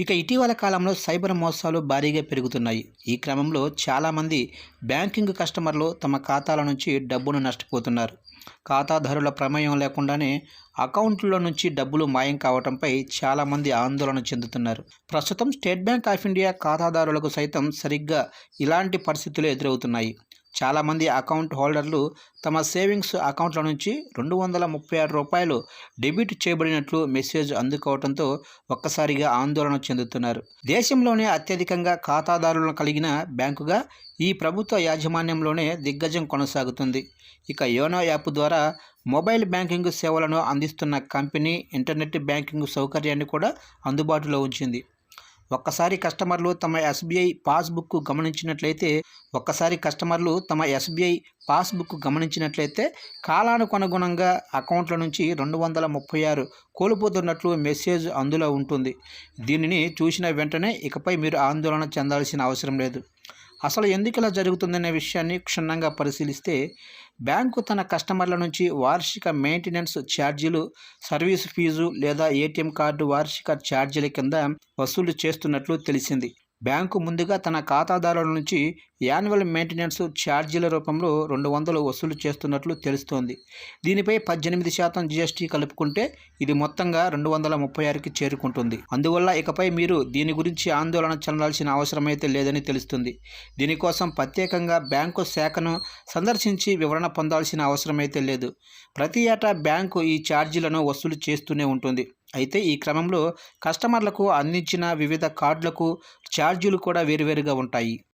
ఇక ఇటీవల కాలంలో సైబర్ మోసాలు భారీగా పెరుగుతున్నాయి. ఈ క్రమంలో చాలామంది బ్యాంకింగ్ కస్టమర్లు తమ ఖాతాల నుంచి డబ్బును నష్టపోతున్నారు. ఖాతాదారుల ప్రమేయం లేకుండానే అకౌంట్లో నుంచి డబ్బులు మాయం కావడంపై చాలామంది ఆందోళన చెందుతున్నారు. ప్రస్తుతం స్టేట్ బ్యాంక్ ఆఫ్ ఇండియా ఖాతాదారులకు సైతం సరిగ్గా ఇలాంటి పరిస్థితులు ఎదురవుతున్నాయి. చాలామంది అకౌంట్ హోల్డర్లు తమ సేవింగ్స్ అకౌంట్ల నుంచి రెండు వందల ముప్పై ఆరు రూపాయలు డెబిట్ చేయబడినట్లు మెసేజ్ అందుకోవడంతో ఒక్కసారిగా ఆందోళన చెందుతున్నారు. దేశంలోనే అత్యధికంగా ఖాతాదారులను కలిగిన బ్యాంకుగా ఈ ప్రభుత్వ యాజమాన్యంలోనే దిగ్గజం కొనసాగుతుంది. ఇక యోనో యాప్ ద్వారా మొబైల్ బ్యాంకింగ్ సేవలను అందిస్తున్న కంపెనీ ఇంటర్నెట్ బ్యాంకింగ్ సౌకర్యాన్ని కూడా అందుబాటులో ఉంచింది. ఒక్కసారి కస్టమర్లు తమ ఎస్బీఐ పాస్బుక్ గమనించినట్లయితే ఒక్కసారి కస్టమర్లు తమ ఎస్బీఐ పాస్బుక్ గమనించినట్లయితే కాలానుగుణంగా అకౌంట్ల నుంచి రెండు వందల ముప్పై ఆరు కోల్పోతున్నట్లు మెసేజ్ అందులో ఉంటుంది. దీనిని చూసిన వెంటనే ఇకపై మీరు ఆందోళన చెందాల్సిన అవసరం లేదు. అసలు ఎందుకు ఇలా జరుగుతుందనే విషయాన్ని క్షుణ్ణంగా పరిశీలిస్తే బ్యాంకు తన కస్టమర్ల నుంచి వార్షిక మెయింటెనెన్స్ ఛార్జీలు సర్వీస్ ఫీజు లేదా ఏటీఎం కార్డు వార్షిక ఛార్జీల కింద వసూలు చేస్తున్నట్లు తెలిసింది. బ్యాంకు ముందుగా తన ఖాతాదారుల నుంచి యాన్యువల్ మెయింటెనెన్స్ ఛార్జీల రూపంలో రెండు వందలు వసూలు చేస్తున్నట్లు తెలుస్తోంది. దీనిపై పద్దెనిమిది శాతం జీఎస్టీ కలుపుకుంటే ఇది మొత్తంగా రెండు వందల ముప్పై ఆరుకి చేరుకుంటుంది. అందువల్ల ఇకపై మీరు దీని గురించి ఆందోళన చెందాల్సిన అవసరమైతే లేదని తెలుస్తుంది. దీనికోసం ప్రత్యేకంగా బ్యాంకు శాఖను సందర్శించి వివరణ పొందాల్సిన అవసరమైతే లేదు. ప్రతి ఏటా బ్యాంకు ఈ ఛార్జీలను వసూలు చేస్తూనే ఉంటుంది. అయితే ఈ క్రమంలో కస్టమర్లకు అందించిన వివిధ కార్డులకు ఛార్జీలు కూడా వేరువేరుగా ఉంటాయి.